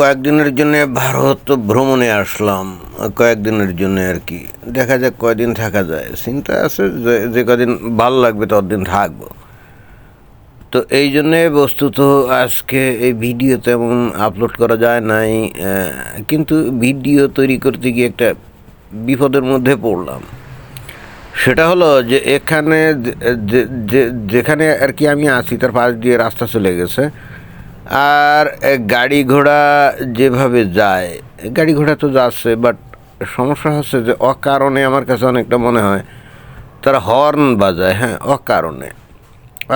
কয়েকদিনের জন্য ভারত ভ্রমণে আসলাম। কয়েকদিনের জন্য আর কি। দেখা যাক কয়দিন থাকা যায়। চিন্তা আছে যে যে কদিন ভালো লাগবে ততদিন থাকব। তো এই জন্যে বস্তুত আজকে এই ভিডিও তেমন আপলোড করা যায় নাই কিন্তু ভিডিও তৈরি করতে গিয়ে একটা বিপদের মধ্যে পড়লাম। সেটা হলো যে, এখানে যেখানে আর কি আমি আছি, তার পাশ দিয়ে রাস্তা চলে গেছে। আর গাড়ি ঘোড়া যেভাবে যায়, গাড়ি ঘোড়া তো যাচ্ছে বাট সমস্যা হচ্ছে যে অকারণে আমার কাছে অনেকটা মনে হয় তারা হর্ন বাজায় হ্যাঁ অকারণে।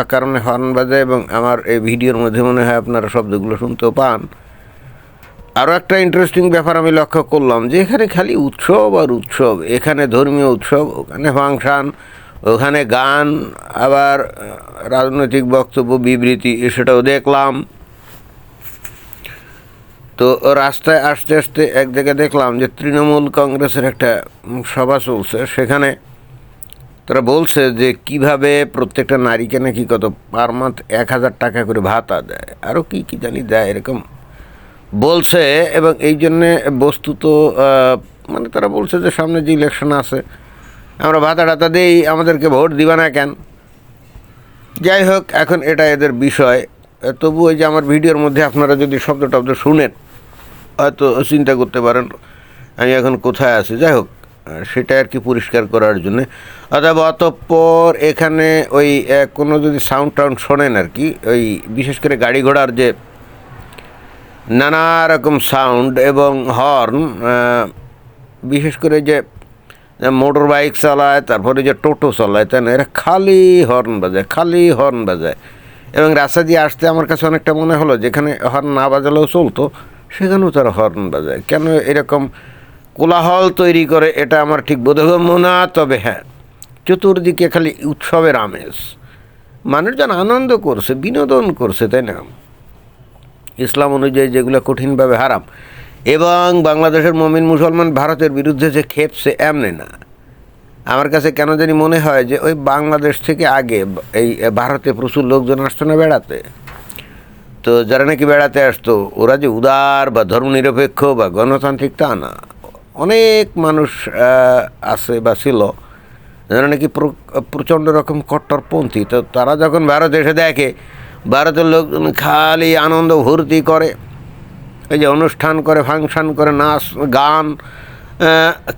অকারণে হর্ন বাজায় এবং আমার এই ভিডিওর মধ্যে মনে হয় আপনারা শব্দগুলো শুনতেও পান। আরও একটা ইন্টারেস্টিং ব্যাপার আমি লক্ষ্য করলাম যে এখানে খালি উৎসব আর উৎসব, এখানে ধর্মীয় উৎসব, ওখানে ফাংশান, ওখানে গান, আবার রাজনৈতিক বক্তব্য, বিবৃতি সেটাও দেখলাম। তো রাস্তায় আসতে আসতে এক জায়গায় দেখলাম যে তৃণমূল কংগ্রেসের একটা সভা চলছে। সেখানে তারা বলছে যে কীভাবে প্রত্যেকটা নারীকে নাকি কত পার মান্থ এক হাজার টাকা করে ভাতা দেয় আরও কি কি জানি দেয় এরকম বলছে। এবং এই জন্যে বস্তুত মানে তারা বলছে যে সামনে যে ইলেকশন আছে, আমরা ভাতা টাতা দেই, আমাদেরকে ভোট দিবা না কেন? যাই হোক, এখন এটা এদের বিষয়। তবু ওই যে আমার ভিডিওর মধ্যে আপনারা যদি শব্দ টব্দ শুনেন হয়তো চিন্তা করতে পারেন, আমি এখন কোথায় আছি? যাই হোক, সেটা আর কি পরিষ্কার করার জন্যে। অথবা অতঃপর এখানে ওই কোনো যদি সাউন্ড টাউন্ড শোনেন আর কি, ওই বিশেষ করে গাড়ি ঘোড়ার যে নানা রকম সাউন্ড এবং হর্ন বিশেষ করে যে মোটর বাইক চালায়, তারপরে যে টোটো চালায়, তাই না? এরা খালি হর্ন বাজায়, খালি হর্ন বাজায়। এবং রাস্তা দিয়ে আসতে আমার কাছে অনেকটা মনে হলো, যেখানে হর্ন না বাজালেও চলতো। সেখানেও তারা হর্ন বাজায়। কেন এরকম কোলাহল তৈরি করে, এটা আমার ঠিক বোধগম্য না, তবে হ্যাঁ চতুর্দিকে খালি উৎসবের আমেজ। মানুষজন আনন্দ করছে, বিনোদন করছে, তাই না? ইসলাম অনুযায়ী যেগুলো কঠিনভাবে হারাম, এবং বাংলাদেশের মমিন মুসলমান ভারতের বিরুদ্ধে যে খেপছে এমনি না। আমার কাছে কেন জানি মনে হয় যে ওই বাংলাদেশ থেকে আগে এই ভারতে প্রচুর লোকজন আসতো না বেড়াতে। তো যারা নাকি বেড়াতে আসতো, ওরা যে উদার বা ধর্মনিরপেক্ষ বা গণতান্ত্রিক তা না। অনেক মানুষ আছে বা ছিল, যারা নাকি প্র- প্রচণ্ড রকম কট্টরপন্থী। তো তারা যখন ভারতে এসে দেখে, ভারতের লোক খালি আনন্দ ভর্তি করে, এই যে অনুষ্ঠান করে, ফাংশন করে, নাচ, গান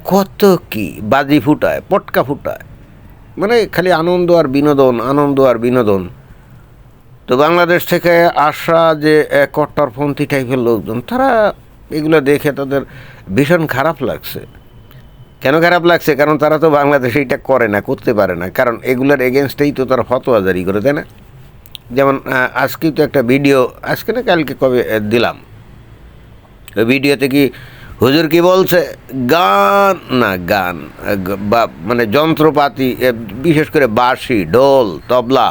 কত কি বাজি ফুটায়, পটকা ফুটায়। মানে খালি আনন্দ আর বিনোদন, আনন্দ আর বিনোদন। তো বাংলাদেশ থেকে আসা যে কট্টরপন্থী টাইপের লোকজন, তারা এগুলো দেখে তাদের ভীষণ খারাপ লাগছে। কেন খারাপ লাগছে? কারণ তারা তো বাংলাদেশে এটা করে না, করতে পারে না। কারণ এগুলোর এগেনস্টেই তো তারা ফতোয়া জারি করে, তাই না? যেমন আজকেই তো একটা ভিডিও, আজকে না কালকে কবে দিলাম। ওই ভিডিওতে কি হুজুর কি বলছে? গান, না গান বা মানে যন্ত্রপাতি বিশেষ করে বাঁশি, ঢোল, তবলা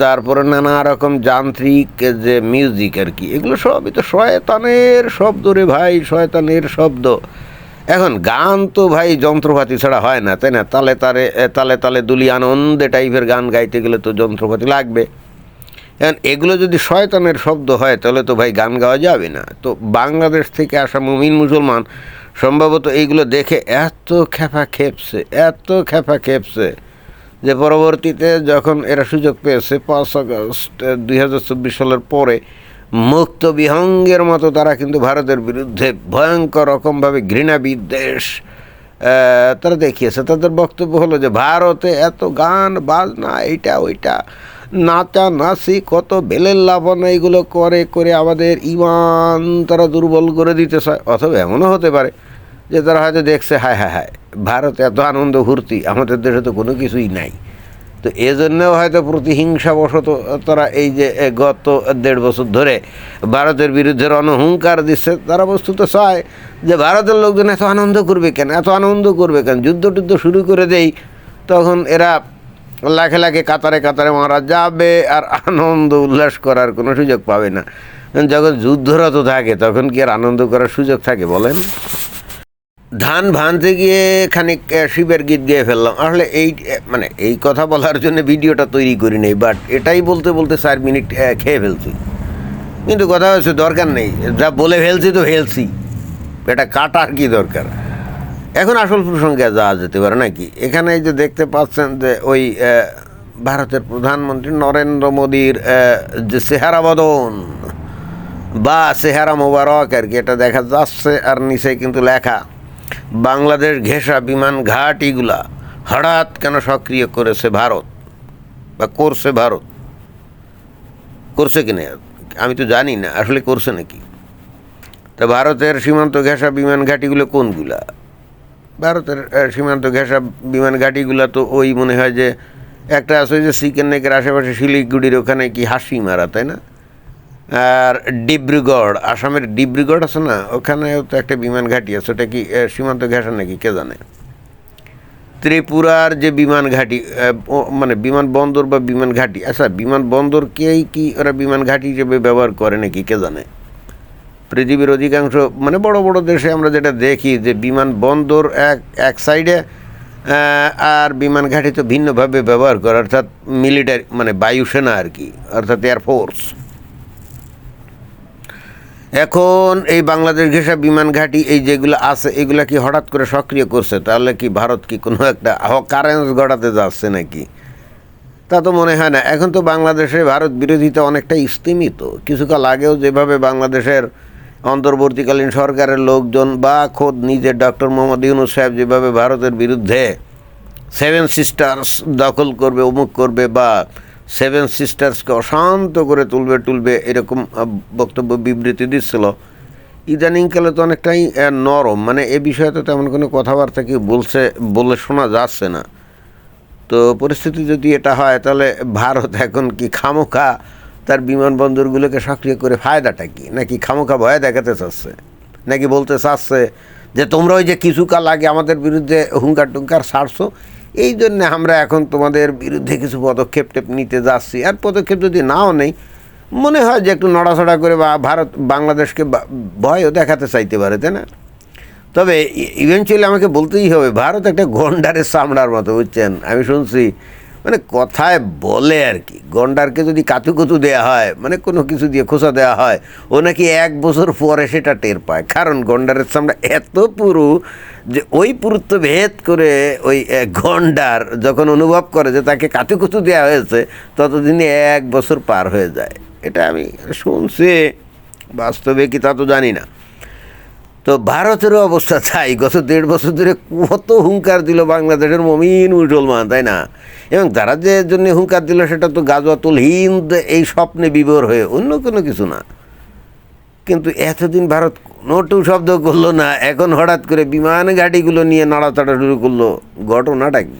তারপরে নানা রকম যান্ত্রিক যে মিউজিক আর কি, এগুলো সবই তো শয়তানের শব্দ রে ভাই, শয়তানের শব্দ। এখন গান তো ভাই যন্ত্রপাতি ছাড়া হয় না, তাই না? তালে তালে তালে তালে দুলি আনন্দে টাইপের গান গাইতে গেলে তো যন্ত্রপাতি লাগবে। এখন এগুলো যদি শয়তানের শব্দ হয়, তাহলে তো ভাই গান গাওয়া যাবে না। তো বাংলাদেশ থেকে আসা মুমিন মুসলমান সম্ভবত এইগুলো দেখে এত খেপা খেপছে, এত খেপা খেপছে। যে পরবর্তীতে যখন এরা সুযোগ পেয়েছে পাঁচ আগস্ট দুই হাজার চব্বিশ সালের পরে মুক্ত বিহঙ্গের মতো তারা কিন্তু ভারতের বিরুদ্ধে ভয়ঙ্কর রকমভাবে ঘৃণা বিদ্বেষ তারা দেখিয়েছে। তাদের বক্তব্য হলো যে ভারতে এত গান, বাজনা, এইটা, ওইটা, নাচা, নাচি, কত বেলের লাভনা এইগুলো করে করে আমাদের ইমান তারা দুর্বল করে দিতে চায়। অথবা এমনও হতে পারে যে তারা হয়তো দেখছে, হায় হায় হায়, ভারত এত আনন্দ ভর্তি আমাদের দেশে তো কোনো কিছুই নাই। তো এজন্যও হয়তো প্রতিহিংসাবশত তারা এই যে গত দেড় বছর ধরে ভারতের বিরুদ্ধে রণহুঙ্কার দিচ্ছে, তারা বস্তুত চায় যে ভারতের লোকজন এত আনন্দ করবে কেন, এত আনন্দ করবে কেন যুদ্ধ টুদ্ধ শুরু করে দেই, তখন এরা লাখে লাখে কাতারে কাতারে মারা যাবে আর আনন্দ উল্লাস করার কোনো সুযোগ পাবে না। যখন যুদ্ধরত থাকে, তখন কি আর আনন্দ করার সুযোগ থাকে বলেন? ধান ভানতে গিয়ে খানিক শিবের গীত গেয়ে ফেললাম। আসলে এই মানে এই কথা বলার জন্য ভিডিওটা তৈরি করি নেই বাট এটাই বলতে বলতে চার মিনিট খেয়ে ফেলছি। কিন্তু কথা হচ্ছে, দরকার নেই। যা বলে ফেলছি তো ফেলছি। এটা কাটার কি দরকার? এখন আসল প্রসঙ্গে যাওয়া যেতে পারে নাকি? এখানে যে দেখতে পাচ্ছেন যে ওই ভারতের প্রধানমন্ত্রী নরেন্দ্র মোদীর যে চেহারা বদন বা চেহারা মোবারক আর কি, এটা দেখা যাচ্ছে আর নিচে কিন্তু লেখা। বাংলাদেশ ঘেঁষা বিমান ঘাটিগুলা হঠাৎ কেন সক্রিয় করেছে ভারত? বা করছে ভারত? করছে কিনা? আমি তো জানি না, আসলে করছে নাকি? তা ভারতের সীমান্ত ঘেঁষা বিমান ঘাটিগুলো কোনগুলা? ভারতের সীমান্ত ঘেঁষা বিমান ঘাটিগুলা তো ওই মনে হয় যে একটা আছে যে চিকেন নেকের আশেপাশে শিলিগুড়ির ওখানে কি হাসি মারা, তাই না? আর ডিব্রুগড়, আসামের ডিব্রুগড় আছে না? ওখানেও তো একটা বিমান ঘাঁটি আছে। ওটা কি সীমান্ত ঘেঁষা নাকি? কে জানে? ত্রিপুরার যে বিমান ঘাঁটি মানে বিমান বন্দর বা বিমান ঘাঁটি আচ্ছা বিমান বন্দরকেই কি ওরা বিমান ঘাঁটি হিসেবে ব্যবহার করে নাকি? কে জানে? পৃথিবীর অধিকাংশ মানে বড় বড় দেশে আমরা যেটা দেখি যে বিমান বন্দর এক এক সাইডে আর বিমান ঘাঁটি তো ভিন্নভাবে ব্যবহার করে, অর্থাৎ মিলিটারি মানে বায়ুসেনা আর কি, অর্থাৎ এয়ারফোর্স এখন এই বাংলাদেশ ঘেঁষা বিমান ঘাঁটি, এই যেগুলো আছে, এগুলা কি হঠাৎ করে সক্রিয় করছে? তাহলে কি ভারত কি কোনো একটা কারেন্স গড়াতে যাচ্ছে নাকি? তা তো মনে হয় না। এখন তো বাংলাদেশে ভারত বিরোধিতা অনেকটা স্তীমিত। কিছুকাল আগেও যেভাবে বাংলাদেশের অন্তর্বর্তীকালীন সরকারের লোকজন বা খোদ নিজের ডক্টর মোহাম্মদ ইউনুস সাহেব যেভাবে ভারতের বিরুদ্ধে সেভেন সিস্টার্স দখল করবে, অমুক করবে বা সেভেন সিস্টার্সকে অশান্ত করে তুলবে তুলবে, এরকম বক্তব্য বিবৃতি দিচ্ছিল। ইদানিংকালে তো অনেকটাই নরম। মানে এ বিষয়ে তো তেমন কোনো কথাবার্তা কি বলছে, বলে শোনা যাচ্ছে না। তো পরিস্থিতি যদি এটা হয়, তাহলে ভারত এখন কি খামোখা? তার বিমানবন্দরগুলোকে সক্রিয় করে ফায়দাটা কি? নাকি খামোখা ভয় দেখাতে চাচ্ছে? নাকি বলতে চাচ্ছে যে তোমরা ওই যে কিছু কাল আগে আমাদের বিরুদ্ধে হুঙ্কার টুঙ্কার ছাড়ছো এই জন্য আমরা এখন তোমাদের বিরুদ্ধে কিছু পদক্ষেপ টেপ নিতে যাচ্ছি। আর পদক্ষেপ যদি নাও নেই, মনে হয় যে একটু নড়াচড়া করে বা ভারত, বাংলাদেশকে ভয়ও দেখাতে চাইতে পারে, তাই না? তবে ইভেনচুয়ালি আমাকে বলতেই হবে, ভারত একটা গন্ডারের চামড়ার মতো, বুঝছেন? আমি শুনছি মানে কথায় বলে আর কি। গন্ডারকে যদি কাতু কুতু দেওয়া হয় মানে কোনো কিছু দিয়ে খোসা দেওয়া হয়, ও নাকি এক বছর পরে সেটা টের পায়। কারণ গন্ডারের চামড়া এত পুরু যে ওই পুরুত্ব ভেদ করে ওই গন্ডার যখন অনুভব করে যে তাকে কাতু কুতু দেওয়া হয়েছে, ততদিনে এক বছর পার হয়ে যায়। এটা আমি শুনছি, বাস্তবে কি তা তো জানি না। তো ভারতেরও অবস্থা তাই। গত দেড় বছর ধরে কত হুঙ্কার দিল বাংলাদেশের মমিন মুসলমান তাই না? এবং তারা যে জন্য হুঙ্কার দিল সেটা তো গাজওয়াতুল হিন্দ এই স্বপ্নে বিভোর হয়ে অন্য কোনো কিছু না। কিন্তু এতদিন ভারত কোনোটু শব্দ করল না, এখন হঠাৎ করে বিমান গাড়িগুলো নিয়ে নাড়াচাড়া শুরু করল। ঘটনাটা কি?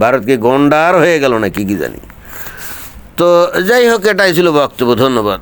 ভারতকে গন্ডার হয়ে গেল না কি কি জানি? তো যাই হোক, এটাই ছিল বক্তব্য, ধন্যবাদ।